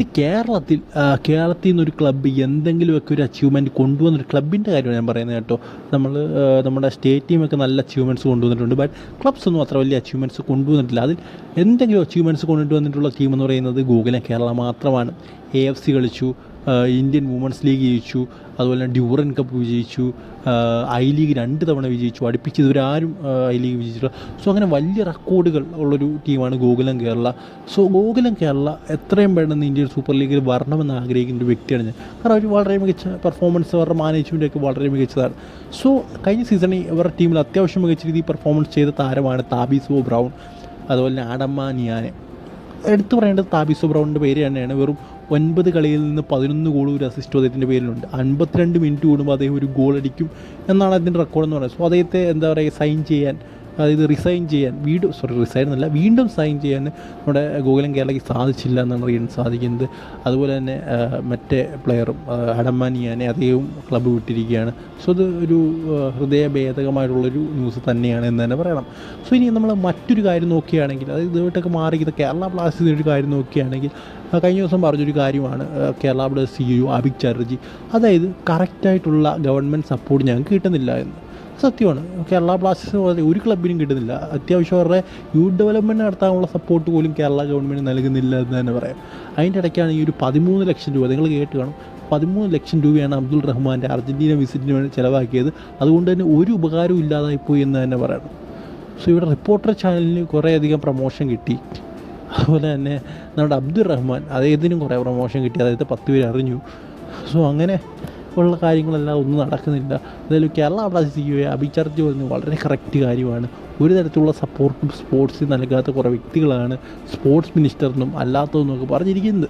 C കേരളത്തിൽ കേരളത്തിൽ നിന്നൊരു ക്ലബ്ബ് എന്തെങ്കിലുമൊക്കെ ഒരു അച്ചീവ്മെന്റ് കൊണ്ടുവന്നൊരു ക്ലബിന്റെ കാര്യമാണ് ഞാൻ പറയുന്നത് കേട്ടോ. നമ്മൾ നമ്മുടെ സ്റ്റേറ്റ് ടീമൊക്കെ നല്ല അച്ചീവ്മെന്റ്സ് കൊണ്ടുവന്നിട്ടുണ്ട്. ബട്ട് ക്ലബ്സ് ഒന്നും അത്ര വലിയ അച്ചീവ്മെന്റ്സ് കൊണ്ടുവന്നിട്ടില്ല. അതിൽ എന്തെങ്കിലും അച്ചീവ്മെന്റ്സ് കൊണ്ടുവന്നിട്ടുള്ള ടീം എന്ന് പറയുന്നത് ഗൂഗിളെ കേരള മാത്രമാണ്. എ എഫ് സി കളിച്ചു. ഇന്ത്യൻ വുമൻസ് ലീഗ് ജയിച്ചു അതുപോലെ തന്നെ ഡ്യൂറൻ കപ്പ് വിജയിച്ചു ഐ ലീഗ് രണ്ട് തവണ വിജയിച്ചു അടുപ്പിച്ച് ഇതുവരെ ആരും ഐ ലീഗ് വിജയിച്ചിട്ടില്ല. സോ അങ്ങനെ വലിയ റെക്കോർഡുകൾ ഉള്ളൊരു ടീമാണ് ഗോകുലം കേരള. സോ ഗോകുലം കേരള എത്രയും പെട്ടെന്ന് ഇന്ത്യൻ സൂപ്പർ ലീഗിൽ വരണമെന്ന് ആഗ്രഹിക്കുന്ന ഒരു വ്യക്തിയാണ് ഞാൻ. കാരണം അവർ വളരെ മികച്ച പെർഫോമൻസ് അവരുടെ മാനേജ്മെന്റൊക്കെ വളരെ മികച്ചതാണ്. സോ കഴിഞ്ഞ സീസണിൽ അവരുടെ ടീമിൽ അത്യാവശ്യം മികച്ച രീതിയിൽ പെർഫോമൻസ് ചെയ്ത താരമാണ് താബിസോ ബ്രൗൺ. അതുപോലെ തന്നെ ആഡമ്മ നിയാനെ. എടുത്തു പറയേണ്ടത് താബിസോ ബ്രൗണിന്റെ പേര് തന്നെയാണ്. വെറും ഒൻപത് കളിയിൽ നിന്ന് പതിനൊന്ന് ഗോൾ ഒരു അസിസ്റ്റ് അദ്ദേഹത്തിന്റെ പേരിലുണ്ട്. അൻപത്തിരണ്ട് മിനിറ്റ് കൂടുമ്പോൾ അദ്ദേഹം ഒരു ഗോൾ അടിക്കും എന്നാണ് അതിന്റെ റെക്കോർഡ് എന്ന് പറയുന്നത്. സോ അദ്ദേഹത്തെ എന്താ പറയുക സൈൻ ചെയ്യാൻ അതായത് റിസൈൻ ചെയ്യാൻ വീണ്ടും സോറി റിസൈൻ എന്നല്ല വീണ്ടും സൈൻ ചെയ്യാൻ നമ്മുടെ ഗോകുലം കേരളയ്ക്ക് സാധിച്ചില്ല എന്നാണ് അറിയാൻ സാധിക്കുന്നത്. അതുപോലെ തന്നെ മറ്റേ പ്ലെയറും അടമാനിയാനെ അദ്ദേഹവും ക്ലബ്ബ് വിട്ടിരിക്കുകയാണ്. സോ അത് ഒരു ഹൃദയഭേദകമായിട്ടുള്ളൊരു ന്യൂസ് തന്നെയാണ് എന്ന് തന്നെ പറയണം. സോ ഇനി നമ്മൾ മറ്റൊരു കാര്യം നോക്കുകയാണെങ്കിൽ അതായത് ഇതുവായിട്ടൊക്കെ മാറി ഇത് കേരള ബ്ലാസ്റ്റേഴ്സിന്റെ ഒരു കാര്യം നോക്കുകയാണെങ്കിൽ കഴിഞ്ഞ ദിവസം പറഞ്ഞൊരു കാര്യമാണ് Kerala Blasters CEO Abhik Chatterjee അതായത് കറക്റ്റായിട്ടുള്ള ഗവൺമെന്റ് സപ്പോർട്ട് ഞങ്ങൾക്ക് കിട്ടുന്നില്ല എന്ന്. സത്യമാണ്. കേരള ബ്ലാസ്റ്റേഴ്സ് പോലെ ഒരു ക്ലബിനും കിട്ടുന്നില്ല. അത്യാവശ്യം അവരുടെ യൂത്ത് ഡെവലപ്മെന്റ് നടത്താനുള്ള സപ്പോർട്ട് പോലും കേരള ഗവൺമെന്റ് നൽകുന്നില്ല എന്ന് തന്നെ പറയാം. അതിന്റെ ഇടയ്ക്കാണ് ഈ ഒരു പതിമൂന്ന് ലക്ഷം രൂപ. നിങ്ങൾ കേട്ട് കാണും. പതിമൂന്ന് ലക്ഷം രൂപയാണ് അബ്ദുൾ റഹ്മാന്റെ അർജന്റീന വിസിറ്റിന് വേണ്ടി ചിലവാക്കിയത്. അതുകൊണ്ട് തന്നെ ഒരു ഉപകാരവും ഇല്ലാതായിപ്പോയി എന്ന് തന്നെ പറയണം. സോ ഇവിടെ റിപ്പോർട്ടർ ചാനലിന് കുറേയധികം പ്രൊമോഷൻ കിട്ടി. അതുപോലെ തന്നെ നമ്മുടെ അബ്ദുൾ റഹ്മാൻ അദ്ദേഹത്തിനും കുറേ പ്രൊമോഷൻ കിട്ടി. അതായത് പത്ത് പേര് അറിഞ്ഞു. സോ അങ്ങനെ ഉള്ള കാര്യങ്ങളെല്ലാം ഒന്നും നടക്കുന്നില്ല. എന്തായാലും കേരള ബ്ലാസ്റ്റേഴ്സ് അഭിചാർജ് പറഞ്ഞു വളരെ കറക്റ്റ് കാര്യമാണ്. ഒരു തരത്തിലുള്ള സപ്പോർട്ടും സ്പോർട്സിൽ നൽകാത്ത കുറേ വ്യക്തികളാണ് സ്പോർട്സ് മിനിസ്റ്ററിനും അല്ലാത്തതെന്നൊക്കെ പറഞ്ഞിരിക്കുന്നത്.